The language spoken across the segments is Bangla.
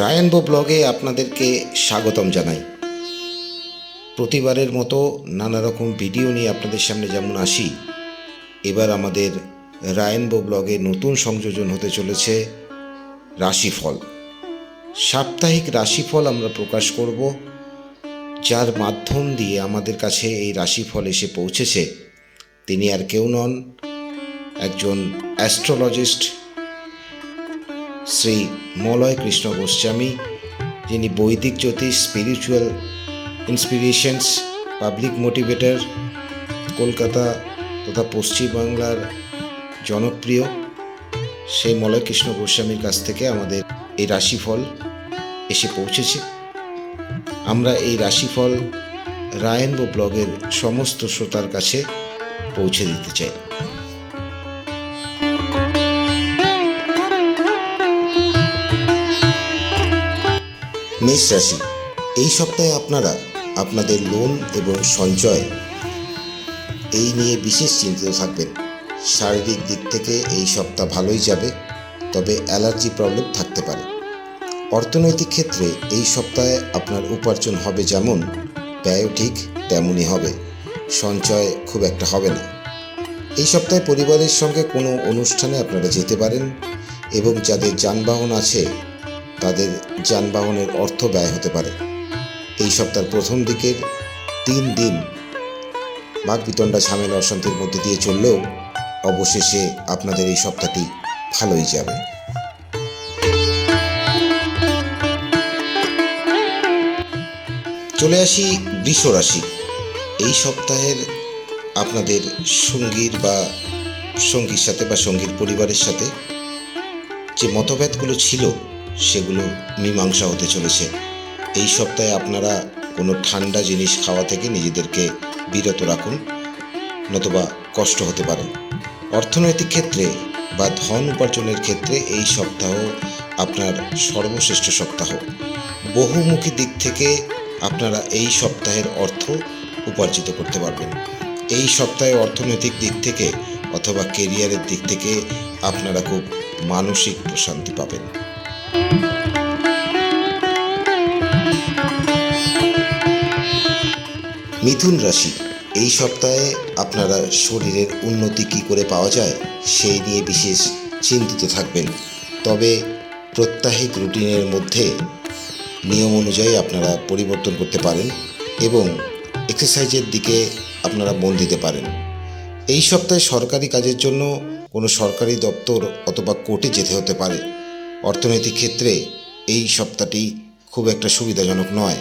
রায়নবো ব্লগে আপনাদেরকে স্বাগতম জানাই। প্রতিবারের মতো নানা রকম ভিডিও নিয়ে আপনাদের সামনে যেমন আসি, এবার আমাদের রায়নবো ব্লগে নতুন সংযোজন হতে চলেছে রাশিফল। সাপ্তাহিক রাশিফল আমরা প্রকাশ করব, যার মাধ্যম দিয়ে আমাদের কাছে এই রাশিফল এসে পৌঁছেছে। তিনি আর কেউ নন, একজন অ্যাস্ট্রোলজিস্ট শ্রী মলয় কৃষ্ণ গোস্বামী, যিনি বৈদিক জ্যোতিষ spiritual inspirations public motivator Kolkata তথা পশ্চিমবাংলার জনপ্রিয়, সেই মলয় কৃষ্ণ গোস্বামীর কাছ থেকে আমাদের এই রাশিফল এসে পৌঁছেছে। আমরা এই রাশিফল রায়নবো ব্লগের সমস্ত শ্রোতার কাছে পৌঁছে দিতে চাই। মেষ রাশি, এই সপ্তাহে আপনারা আপনাদের লোন এবং সঞ্চয় এই নিয়ে বিশেষ চিন্তিত থাকবেন। শারীরিক দিক থেকে এই সপ্তাহ ভালোই যাবে, তবে অ্যালার্জি প্রবলেম থাকতে পারে। অর্থনৈতিক ক্ষেত্রে এই সপ্তাহে আপনার উপার্জন হবে যেমন, ব্যয়ও ঠিক তেমনই হবে, সঞ্চয় খুব একটা হবে না। এই সপ্তাহে পরিবারের সঙ্গে কোনো অনুষ্ঠানে আপনারা যেতে পারেন এবং যাদের যানবাহন আছে তাদের যানবাহনের অর্থ ব্যয় হতে পারে। এই সপ্তাহের প্রথম দিকের তিন দিন বাঘবিতণ্ডা ঝামেলা অশান্তির মধ্যে দিয়ে চললেও অবশেষে আপনাদের এই সপ্তাহটি ভালোই যাবে। চলে আসি বৃষ রাশি। এই সপ্তাহের আপনাদের সঙ্গীর বা সঙ্গীর সাথে বা সঙ্গীর পরিবারের সাথে যে মতভেদগুলো ছিল সেগুলো মীমাংসা হতে চলেছে। এই সপ্তাহে আপনারা কোনো ঠান্ডা জিনিস খাওয়া থেকে নিজেদেরকে বিরত রাখুন, নতুবা কষ্ট হতে পারে। অর্থনৈতিক ক্ষেত্রে বা ধন উপার্জনের ক্ষেত্রে এই সপ্তাহ আপনার সর্বশ্রেষ্ঠ সপ্তাহ। বহুমুখী দিক থেকে আপনারা এই সপ্তাহের অর্থ উপার্জিত করতে পারবেন। এই সপ্তাহে অর্থনৈতিক দিক থেকে অথবা কেরিয়ারের দিক থেকে আপনারা খুব মানসিক প্রশান্তি পাবেন। মিথুন রাশি, এই সপ্তাহে আপনারা শরীরের উন্নতি কী করে পাওয়া যায় সেই নিয়ে বিশেষ চিন্তিত থাকবেন। তবে প্রত্যাহিক রুটিনের মধ্যে নিয়ম অনুযায়ী আপনারা পরিবর্তন করতে পারেন এবং এক্সারসাইজের দিকে আপনারা মন দিতে পারেন। এই সপ্তাহে সরকারি কাজের জন্য কোনো সরকারি দপ্তর অথবা কোর্টে যেতে হতে পারে। অর্থনৈতিক ক্ষেত্রে এই সপ্তাহটি খুব একটা সুবিধাজনক নয়।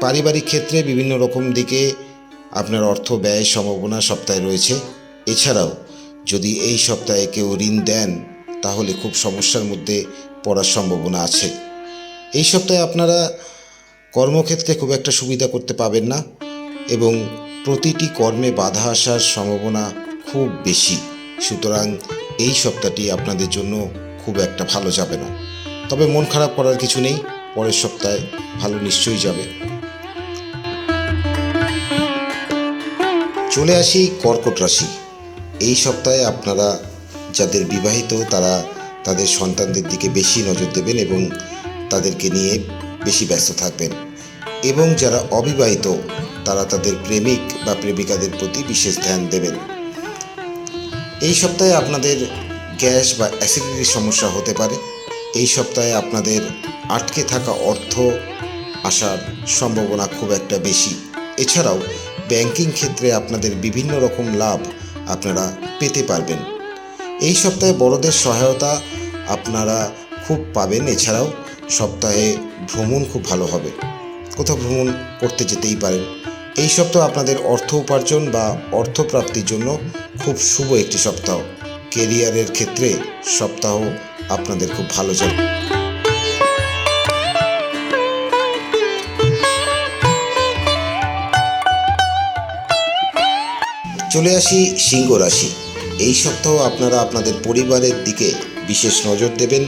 পারিবারিক ক্ষেত্রে বিভিন্ন রকম দিকে আপনার অর্থ ব্যয়ের সম্ভাবনা সপ্তাহে রয়েছে। এছাড়াও যদি এই সপ্তাহে কেউ ঋণ দেন, তাহলে খুব সমস্যার মধ্যে পড়ার সম্ভাবনা আছে। এই সপ্তাহে আপনারা কর্মক্ষেত্রে খুব একটা সুবিধা করতে পাবেন না এবং প্রতিটি কর্মে বাধা আসার সম্ভাবনা খুব বেশি। সুতরাং এই সপ্তাহটি আপনাদের জন্য খুব একটা ভালো যাবে না। তবে মন খারাপ করার কিছু নেই, পরের সপ্তাহে ভালো নিশ্চয়ই যাবে। চলে আসি কর্কট রাশি। এই সপ্তাহে আপনারা যাদের বিবাহিত, তারা তাদের সন্তানদের দিকে বেশি নজর দেবেন এবং তাদেরকে নিয়ে বেশি ব্যস্ত থাকবেন। এবং যারা অবিবাহিত, তারা তাদের প্রেমিক বা প্রেমিকাদের প্রতি বিশেষ ধ্যান দেবেন। এই সপ্তাহে আপনাদের গ্যাস বা অ্যাসিডিটির সমস্যা হতে পারে। এই সপ্তাহে আপনাদের আটকে থাকা অর্থ আসার সম্ভাবনা খুব একটা বেশি। এছাড়াও ব্যাংকিং ক্ষেত্রে আপনাদের বিভিন্ন রকম লাভ আপনারা পেতে পারবেন। এই সপ্তাহে বড়দের সহায়তা আপনারা খুব পাবেন। এছাড়াও সপ্তাহে ভ্রমণ খুব ভালো হবে। কোথাও ভ্রমণ করতে যেতেই পারেন। এই সপ্তাহ আপনাদের অর্থ উপার্জন বা অর্থপ্রাপ্তির জন্য খুব শুভ একটি সপ্তাহ। কেরিয়ারের ক্ষেত্রে সপ্তাহ আপনাদের খুব ভালো যাবে। চলে আসি সিংহ রাশি। এই সপ্তাহ আপনারা আপনাদের পরিবারের দিকে বিশেষ নজর দেবেন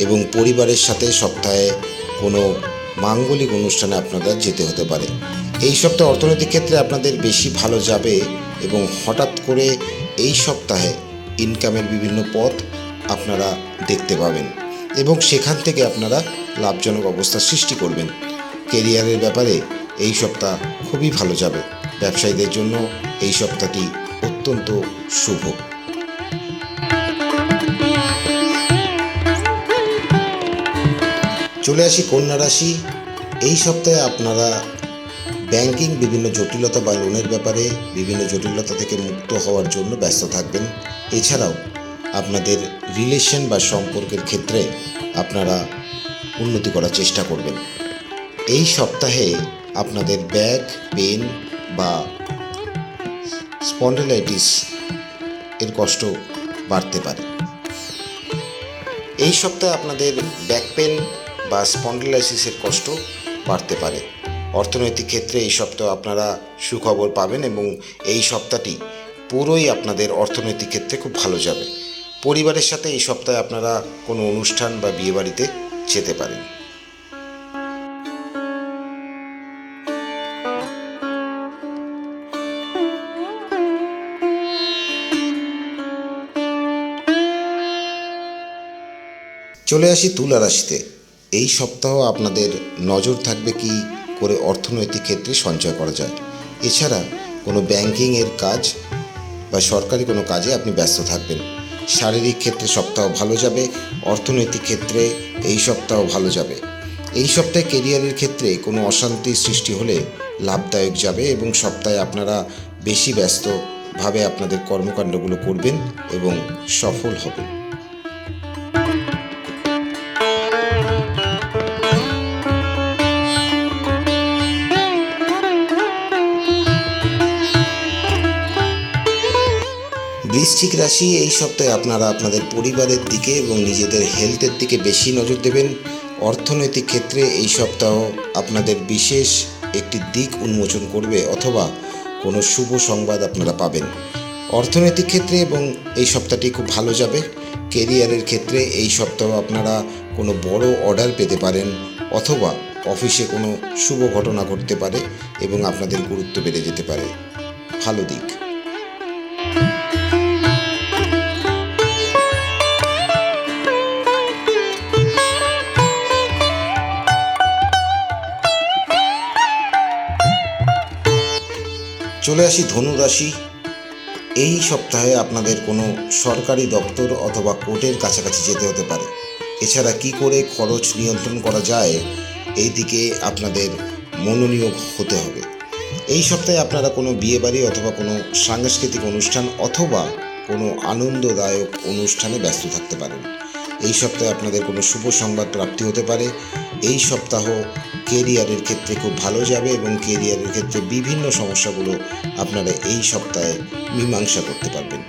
এবং পরিবারের সাথে সপ্তাহে কোনো মাঙ্গলিক অনুষ্ঠানে আপনারা যেতে হতে পারে। এই সপ্তাহে অর্থনৈতিক ক্ষেত্রে আপনাদের বেশি ভালো যাবে এবং হঠাৎ করে এই সপ্তাহে ইনকামের বিভিন্ন পথ আপনারা দেখতে পাবেন এবং সেখান থেকে আপনারা লাভজনক অবস্থা সৃষ্টি করবেন। কেরিয়ারের ব্যাপারে এই সপ্তাহ খুবই ভালো যাবে। ব্যবসায়ীদের জন্য এই সপ্তাহটি অত্যন্ত শুভ। চলে আসি কন্যা রাশি। এই সপ্তাহে আপনারা ব্যাংকিং বিভিন্ন জটিলতা বা লোনের ব্যাপারে বিভিন্ন জটিলতা থেকে মুক্ত হওয়ার জন্য ব্যস্ত থাকবেন। এছাড়াও আপনাদের রিলেশন বা সম্পর্কের ক্ষেত্রে আপনারা উন্নতি করার চেষ্টা করবেন। এই সপ্তাহে আপনাদের ব্যাক পেন বা স্পন্ডেলাইটিস এর কষ্ট বাড়তে পারে। এই সপ্তাহে আপনাদের ব্যাক পেন বা স্পন্ডেলাইসিসের কষ্ট বাড়তে পারে। অর্থনৈতিক ক্ষেত্রে এই সপ্তাহ আপনারা সুখবর পাবেন এবং এই সপ্তাহটি পুরোই আপনাদের অর্থনৈতিক ক্ষেত্রে খুব ভালো যাবে। পরিবারের সাথে এই সপ্তাহে আপনারা কোনো অনুষ্ঠান বা বিয়েবাড়িতে যেতে পারেন। চলে আসি তুলা রাশিতে। এই সপ্তাহ আপনাদের নজর থাকবে কি করে অর্থনৈতিক ক্ষেত্রে সঞ্চয় করা যায়। এছাড়া কোনো ব্যাংকিংয়ের কাজ বা সরকারি কোনো কাজে আপনি ব্যস্ত থাকবেন। শারীরিক ক্ষেত্রে সপ্তাহ ভালো যাবে, অর্থনৈতিক ক্ষেত্রে এই সপ্তাহ ভালো যাবে। এই সপ্তাহে কেরিয়ারের ক্ষেত্রে কোনো অশান্তি সৃষ্টি হলে লাভদায়ক যাবে এবং সপ্তাহে আপনারা বেশি ব্যস্তভাবে আপনাদের কর্মকাণ্ডগুলো করবেন এবং সফল হবেন। বৃশ্চিক রাশি, এই সপ্তাহে আপনারা আপনাদের পরিবারের দিকে এবং নিজেদের হেলথের দিকে বেশি নজর দেবেন। অর্থনৈতিক ক্ষেত্রে এই সপ্তাহ আপনাদের বিশেষ একটি দিক উন্মোচন করবে অথবা কোনো শুভ সংবাদ আপনারা পাবেন। অর্থনৈতিক ক্ষেত্রে এবং এই সপ্তাহটি খুব ভালো যাবে। কেরিয়ারের ক্ষেত্রে এই সপ্তাহ আপনারা কোনো বড় অর্ডার পেতে পারেন অথবা অফিসে কোনো শুভ ঘটনা ঘটতে পারে এবং আপনাদের গুরুত্ব বেড়ে যেতে পারে। ভালো দিক। চলে আসি ধনু রাশি। এই সপ্তাহে আপনাদের কোনো সরকারি দপ্তর অথবা কোর্টের কাছাকাছি যেতে হতে পারে। এছাড়া কি করে খরচ নিয়ন্ত্রণ করা যায়, এই দিকে আপনাদের মনোনিয়োগ হতে হবে। এই সপ্তাহে আপনারা কোনো বিয়েবাড়ি অথবা কোনো সাংস্কৃতিক অনুষ্ঠান অথবা কোনো আনন্দদায়ক অনুষ্ঠানে ব্যস্ত থাকতে পারেন। এই সপ্তাহে আপনাদের কোনো শুভ সংবাদ প্রাপ্তি হতে পারে। এই সপ্তাহ কেরিয়ারের ক্ষেত্রে খুব ভালো যাবে এবং কেরিয়ারের ক্ষেত্রে বিভিন্ন সমস্যাগুলো আপনারা এই সপ্তাহে মীমাংসা করতে পারবেন।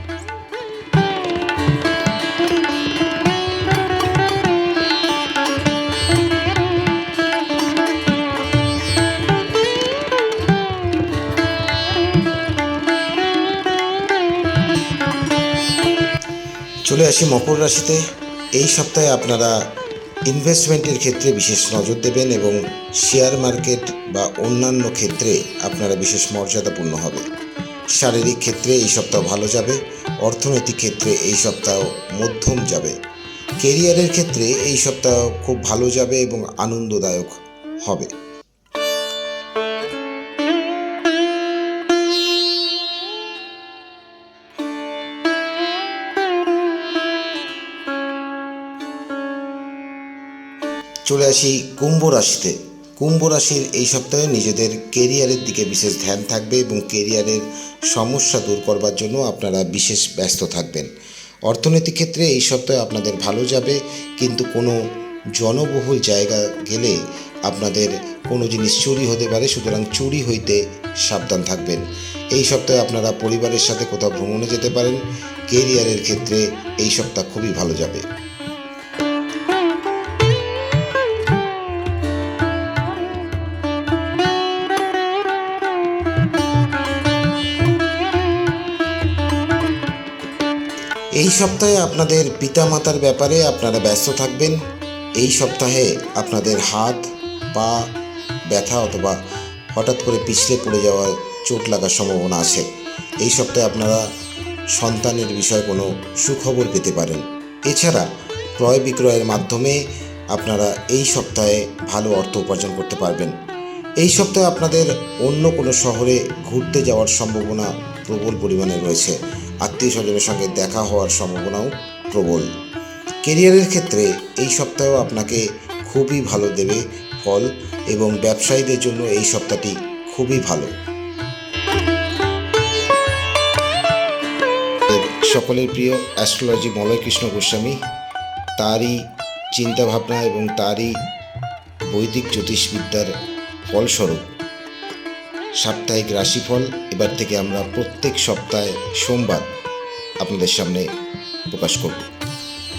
চলে আসি মকর রাশিতে। এই সপ্তাহে আপনারা ইনভেস্টমেন্টের ক্ষেত্রে বিশেষ নজর দেবেন এবং শেয়ার মার্কেট বা অন্যান্য ক্ষেত্রে আপনারা বিশেষ মর্যাদাপূর্ণ হবে। শারীরিক ক্ষেত্রে এই সপ্তাহ ভালো যাবে, অর্থনৈতিক ক্ষেত্রে এই সপ্তাহ মধ্যম যাবে। কেরিয়ারের ক্ষেত্রে এই সপ্তাহ খুব ভালো যাবে এবং আনন্দদায়ক হবে। চলে আসি কুম্ভ রাশিতে। কুম্ভ রাশির এই সপ্তাহে নিজেদের কেরিয়ারের দিকে বিশেষ ধ্যান থাকবে এবং কেরিয়ারের সমস্যা দূর করবার জন্য আপনারা বিশেষ ব্যস্ত থাকবেন। অর্থনৈতিক ক্ষেত্রে এই সপ্তাহে আপনাদের ভালো যাবে, কিন্তু কোনো জনবহুল জায়গা গেলে আপনাদের কোনো জিনিস চুরি হতে পারে, সুতরাং চুরি হইতে সাবধান থাকবেন। এই সপ্তাহে আপনারা পরিবারের সাথে কোথাও ভ্রমণে যেতে পারেন কেরিয়ারের ক্ষেত্রে এই সপ্তাহ খুবই ভালো যাবে। এই সপ্তাহে আপনাদের পিতামাতার ব্যাপারে আপনারা ব্যস্ত থাকবেন। এই সপ্তাহে আপনাদের হাত, পা ব্যথা অথবা হঠাৎ করে পিছলে পড়ে যাওয়ার চোট লাগার সম্ভাবনা আছে। এই সপ্তাহে আপনারা সন্তানের বিষয়ে কোনো সুখবর পেতে পারেন। এছাড়া ক্রয় বিক্রয়ের মাধ্যমে আপনারা এই সপ্তাহে ভালো অর্থ উপার্জন করতে পারবেন। এই সপ্তাহে আপনাদের অন্য কোনো শহরে ঘুরতে যাওয়ার সম্ভাবনা প্রবল পরিমাণে রয়েছে। আত্মীয় স্বজনের সঙ্গে দেখা হওয়ার সম্ভাবনাও প্রবল। কেরিয়ারের ক্ষেত্রে এই সপ্তাহেও আপনাকে খুবই ভালো দেবে ফল এবং ব্যবসায়ীদের জন্য এই সপ্তাহটি খুবই ভালো। সকলের প্রিয় অ্যাস্ট্রোলজি মলয় কৃষ্ণ গোস্বামী, তারই চিন্তাভাবনা এবং তারই বৈদিক জ্যোতিষবিদ্যার ফলস্বরূপ সাপ্তাহিক রাশিফল। এবার থেকে আমরা প্রত্যেক সপ্তাহে সোমবার আপনাদের সামনে প্রকাশ করব।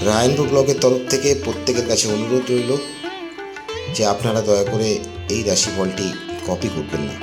রায়নপুর ব্লগের তরফ থেকে প্রত্যেকের কাছে অনুরোধ রইল যে আপনারা দয়া করে এই রাশিফলটি কপি করবেন না।